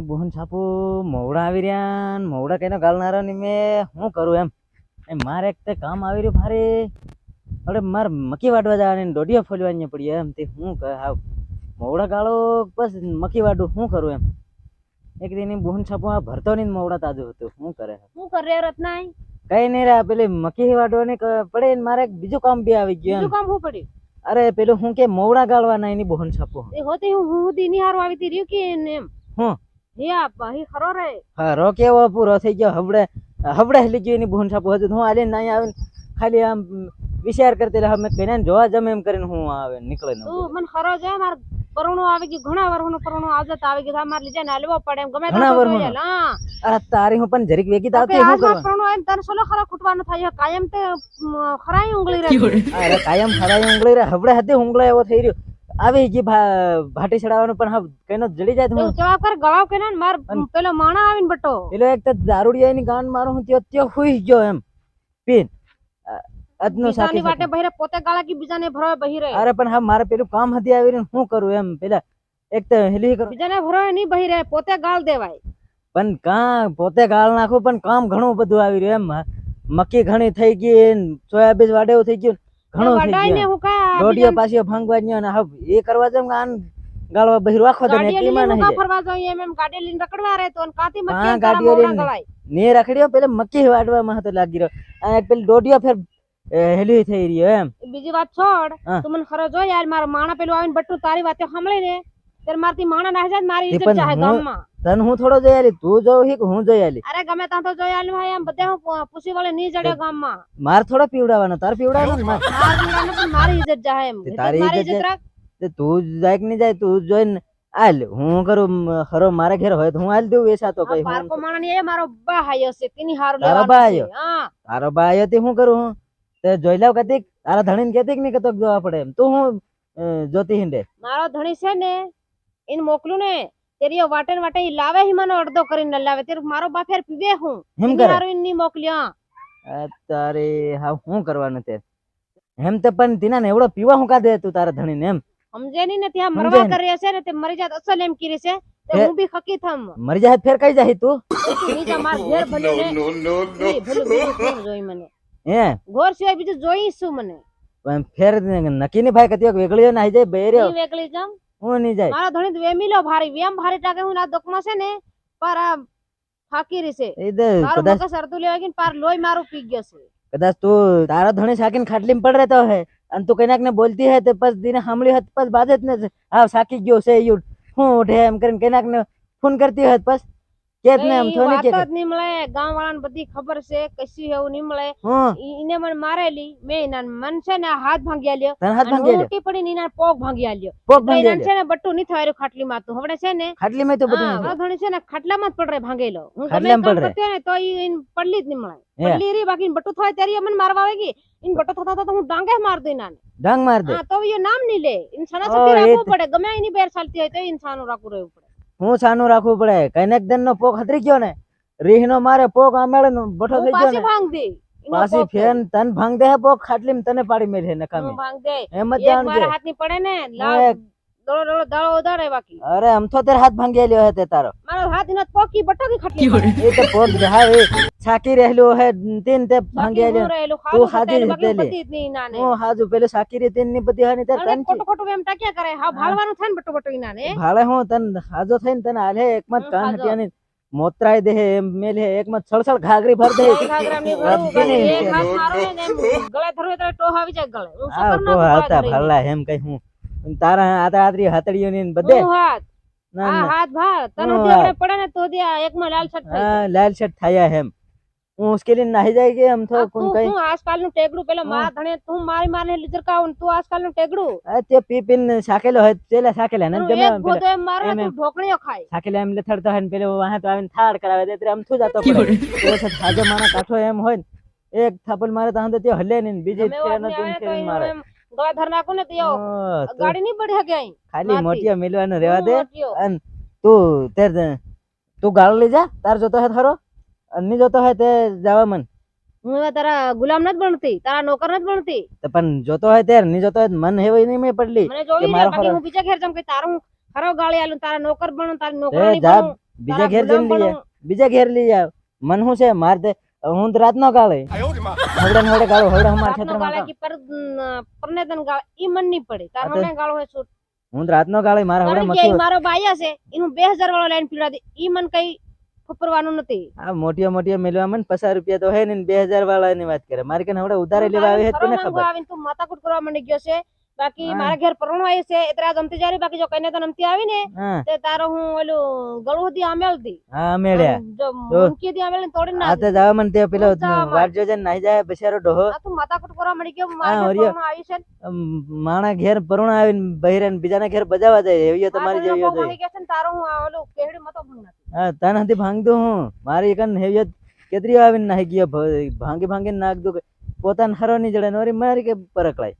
એની બોહન છાપુ મોવડા આવી રહ્યા ને મોવડા કઈનો ગાલનારા ને મેં શું કરું એમ? એમ મારે એક તે કામ આવી રહ્યું મારે અરે મારે મકી વાટવા જવાની ને દોઢિયા ફોલવાની પડી એમ તે હું હાવ. મોવડા ગાળો બસ મકી વાટું શું કરું એમ? એક દી એની બોહન છાપો આ ભરતો ની મોવડા તાજું હતું શું કરે? શું કરે રત્નાઈ કઈ નહીં રે પેલી મકી વાટવાની પડે ને મારે બીજું કામ બી આવી ગયું બીજું કામ શું પડ્યું? અરે પેલું હું કે મોવડા ગાળવાના એની બોહન છાપો. એ હોતી હું હું દી હારું આવી રહ્યું કે ને એમ? હું? હે આ ભાઈ ખરો રે. હા રો કેવો પૂરો થઈ ગયો. હવડે હવડે હેલી ગયો એની બોહન છાપો હતું હું આલીને અહીંયા આવીને ખાલી આમ વિચાર કરતી રહે. મેં કહીને જોવા જમે એમ કરીને હું આવે નીકળે ને તું મને ખરો છે માર પરુણું આવી ગયું. ઘણા વર્ષનું પરુણું આવજત આવી ગયું મારે લીધે ને હાલવો પડે એમ. ગમે ઘણા વરહનું? હા. આ તારી હું પણ જરીક વેગી આવતી કે શું આ માર કરવા? પરુણું આવીને તને સોલો ખરો ખૂટવાનું થાય? કાયમ તે ખરાઈ ઉંગળી રહે. અરે કાયમ ફરાઈ ઉંગળી રે હબડે હતી ઉંગળા એવો થઈ રહ્યો. આવી ગઈ ભાટી ચડાવવાનું પણ હા કઈનો જડી જાય તો જવાબ કર ગવાવ કે ના માર પેલો માણા આવીને બટો પેલો એક તો દારૂડિયા ની ગાન મારું હું ત્યો ત્યો હુઈ ગયો એમ. પીન. અદનો સાથી વાટે બહેરે પોતે ગાળા કી બીજાને ભરાવે બહિરે. અરે પણ હા મારે પેલું કામ હતી આવીને હું કરું એમ. પેલા એક તો હેલી કરું. બીજાને ભરાવે નહીં બહિરે પોતે ગાળ દેવાય. પણ કા પોતે ગાળ નાખું પણ કામ ઘણું બધું આવી રહ્યું એમ. મક્કી ઘણી થઈ ગઈ સોયાબીન વાડેવું થઈ ગયું ઘણું થઈ ગયું હું કા દોઢિયા પાછીઓ ભાંગવા ગયો ને હબ એ કરવા જેમ આન ગાળવા બહિર રાખો તો ને લઈને નહીં જાય. ફરવા જોઈએ એમ એમ ગાડી લઈને રખડવા રહે તો કાતી મક્કી ગાડીઓ લઈને. ને રખડ્યો પેલે મક્કી વાડવામાં હતો લાગી રહ્યો. અને પેલી દોઢિયો ફેર હેલી થઈ રહ્યો એમ. બીજી વાત છોડ તું મને ખરો જો યાર મારા માણા પેલું આવીને બટ્ટુ તારી વાતે સાંભળી ને ત્યારે મારતી માણા ના જાય મારી ઇજ્જત ચાહે ગામમાં. તને હું થોડો જોઈ આલી? તું જો હી કે હું જોઈ આલી? અરે ગમે ત્યાં તો જોઈ આલી ભાઈ એમ. બધે હું પૂછી વળે નહીં જડ્યો ગામમાં. માર થોડો પીવડાવવાનો તાર પીવડાવવાનો ને માર? માર દીકરાને પણ મારી ઇજ્જત જાય એમ. તે તારી ઇજ્જત રાખ. તે તું જાય કે ની જાય? તું જોઈને આલ. હું કરું હરો ખરો મારા ઘેર હોય તો હું આલ દઉં વેચા તો કઈ આ પારકો હું માણા એ મારો બા હાયો છે તેની હારું તારો બા. હાયો? હા. તારો બા આવ્યો તે હું કરું હું? તે જોઈ લાવ કતીક તારા ધણીને કેતીકની કતોક જોવા પડે એમ? તું હું જોતી હિંડે? મારો ધણી છે ને એને મોકલું ને. તેરી વાટેન ને વાટે લાવે હી મને અડધો કરીને લાવે. તેર મારો બાપ ફેર પીવે હું? એની કરે? ની મોકલ્યો. તારે હા હું કરવાનું તે? હેમ તે પણ તીના ને એવડો પીવા હું કાઢે તું તારા ધણીને એમ? સમજે ની ને ત્યાં મરવા કરે છે ને તે મરી જાત અસલ એમ કરી છે. તે હું? બી ખકી થમ. મરી જાય ફેર કઈ જાય તું? નીચે માર ઘેર ભલે ને નો નો જોઈ મને. હે? ઘોર સિવાય બીજું જોઈશું મને. પણ ફેર નક્કી ની ભાઈ કતીક વેગળીઓ આવી જાય બેર્યો વેગળી વેકલી જમ હું નહીં જાય. મારા ધણી તો વેમીલો ભારી. વેમ ભારી ટાકે હું ના દુખમાં છે ને પર આ ફાકી રહી છે. એ તો મારું કદાચ સરતું લેવા ગઈ પાર લોહી મારું પી ગયો છે. કદાચ તું તારા ધણી સાકીને ખાટલીમાં પડ રહેતો હે અને તું કઈનાક ને બોલતી હે તે પછી દીને સાંભળી હત પછી બાજે જ ને આ સાકી ગયો છે યુ હું ઉઠે એમ કરીને કઈનાક ને ફોન કરતી હોત પછી કેત ને એમ થોની કે વાત નહીં મળે. ગામ વાળાને બધી ખબર છે કશું એવું નહીં મળે. હું. ઈને મને મારેલી. મેં એના મન છે ને હાથ ભાંગી આલ્યો. તને હાથ ભાંગી હું લ્યો ઉલટી પડીને એના પોગ ભાંગી આલ્યો. તો ભાંગી એના લ્યો છે ને બટ્ટું નહીં થયું ખાટલી માં તું. હવડે છે ને? ખાટલી માં તો હા, બધું આ ઘણી છે ને ખાટલામાં જ પડરે ભાંગેલો. હું ગમે કામ? કરતી ને તો ઈ પડલી જ નહીં મળે. હે. પડલી રહી બાકી બટ્ટું થાય ત્યારે મને મારવા આવી ગઈ ઈન થતા થતા હું ડાંગે માર દઈ નાને ડાંગ માર દે. હા તો ઈ નામ નહીં લે. ઇન્સાન રાખવું પડે. ગમે એની બેર ચાલતી હોય તો ઇન્સાન રાખવું રહેવું પડે. હું છાનું રાખવું પડે? કઈનાક દિન નો પોક હતરી ગયો ને? રીહ નો મારે પોક આમેળે બઠો થઈ ગયો પાછી ને? ભાંગ દે પાછી ફેન તન ભાંગ દે પોક? ખાટલી તને પાડી મેળે નકામી. ભાંગ દે એમ જ એક જાણજે પડે ને લાવ દોડો દોડો દાળો ઉધારે બાકી અરે આમ તો તેર હાથ ભાંગી લ્યો હે તે તારો મારો હાથ એનો પોકી બટકી ખટલી પડે. એ તો પોક હા એ છાકી રહેલું હે તીન તે ભાંગી બાકી લ્યો હું રહેલું ખાધું ખાધી પતાયેલું, બાકી લીધેલી. બધી જ નહીં નાને. હું હાજુ પેલું સાકી રી તીનની બધી હાની તે અરે તન ખોટું ખોટું એમ ટાક્યા કરે હા ભાળવાનું થાય ને બટુ બટુ ઈ નાને. ભાળે હું તન હાજો થઈને તને હાલે એકમાં જ હું કાન હાજો. હટિયાની મોતરાય દે હે એમ મેલે એકમાં છળછળ ઘાઘરી ભર દે એક ઘાઘરાની ભરું, રબડી બાકી નહીં એક છે. હાથ મારો ને એમ ગળે ધરું એટલે ટોહ આવી જાય ગળે. હું હા સફર તો ના હાલતા ધરી. ભરલા એમ કઈ હું તારા આતરા આતરી હતડીઓ ની બધે? હાથ. ના ના. હાથ ભાર. તને હું આપણે પડે ને તો દે એક માં લાલ શર્ટ થઈ હા લાલ શર્ટ થાયા હેમ હું ઉશ્કેલી નાહી જાય કે હમ તો કોણ કઈ? હું આજકાલનું ટેગડું પેલા માં મારા ધણે તું મારી મારને લીધર કાવ તું તું આજકાલનું ટેગડું. આ તે પી પીન સાકેલો હોય તેલા સાકેલા ને તમે એક ભોદો એમ મારે ને. તું ઢોકણીઓ ખાય. સાકેલા એમ લથડતો હે ને પેલો વાહે તો આવીને થાળ કરાવે દે એટલે આમ થું જાતો પડે. તો છે હાજો માણા કાઠો એમ હોય ને એક થાપલ મારે તો તે હલે ને બીજી તે ન તું ને ને મારે. એમ ગળા ધર નાખું ને તો તો ગાડી નહીં પડી શકે અહીં. ખાલી. મોટિયા મિલવાનું રેવા દે હું. અન તું તે તું ગાળ લઈ જા તાર જોતો હે થારો અન્ય જોતો હે તે જવા મન. હું હવે તારા ગુલામ નથી બનતી તારા નોકર નથી બનતી. તો પણ જોતો હોય ત્યારે નહીં જોતો હોય તો મન હેવાય નહીં મે પડલી મને જોઈ બાકી હું બીજા ઘેર જમ કે તારું ખરો ગાળી આલું તારા નોકર બનું તારી તે નોકરાણી બનું બીજા ઘેર જમ બીજા ઘેર લઈ જા. મન હું છે? માર દે. હું તો રાતનો કાળે હવડે હવડે ગાળો હવડે હું મારા રાતનો ખેતરમાં ગાળે પર પરને તને ગાળે ઈ મનની પડે. તાર મને ગાળો હોય છૂટ હું રાતનો ગાળો મારા હવડે ઈ મારો ભાઈ છે એનું 2000 વાળો લાઈન પીડા દે. ઈ મન કઈ ફપરવાનું નથી. આ મોટિયા મોટિયા મેલવા મને પચાસ રૂપિયા તો હે ને 2000 વાળા ની વાત કરે. મારે કે હવડે ઉધારે લેવા આવે હે તો ફરવા ને માંગવા ખબર? આવીને તું માથાકૂટ કરવા માંડી ગયો છે. બાકી. મારા ઘેર પરણો આવી છે એટલે આ જમતી જારી બાકી જો કઈને તો નમતી આવી ને તે તારો હું ઓલું ગળું હતી આમેલ હતી હા મેળ્યા જો જો. મુનકી હતી આમેલ તોડી ના આતે જાવ મન તે પેલો ઊંચા માં. વાટ જોજે ને નાઈ જાય બચારો ડોહો. આ તું કુટ કરવા મળી ગયો મારા ઘેર આવી છે માણા ઘેર પરણો આવી ને બહેરન બીજાના ઘેર બજાવા જાય એવી તમારી જેવી ભાંગી ને તારો હું ઓલું કેહડી મતો ભંગ હા તને હતી ભાંગતું હું. મારી એકન હેવિયત કેતરી આવીને નાહી ગયો ભાંગી ભાંગીને નાખ દઉં પોતાને હરો ની જડે નોરી મારી કે પરકલાય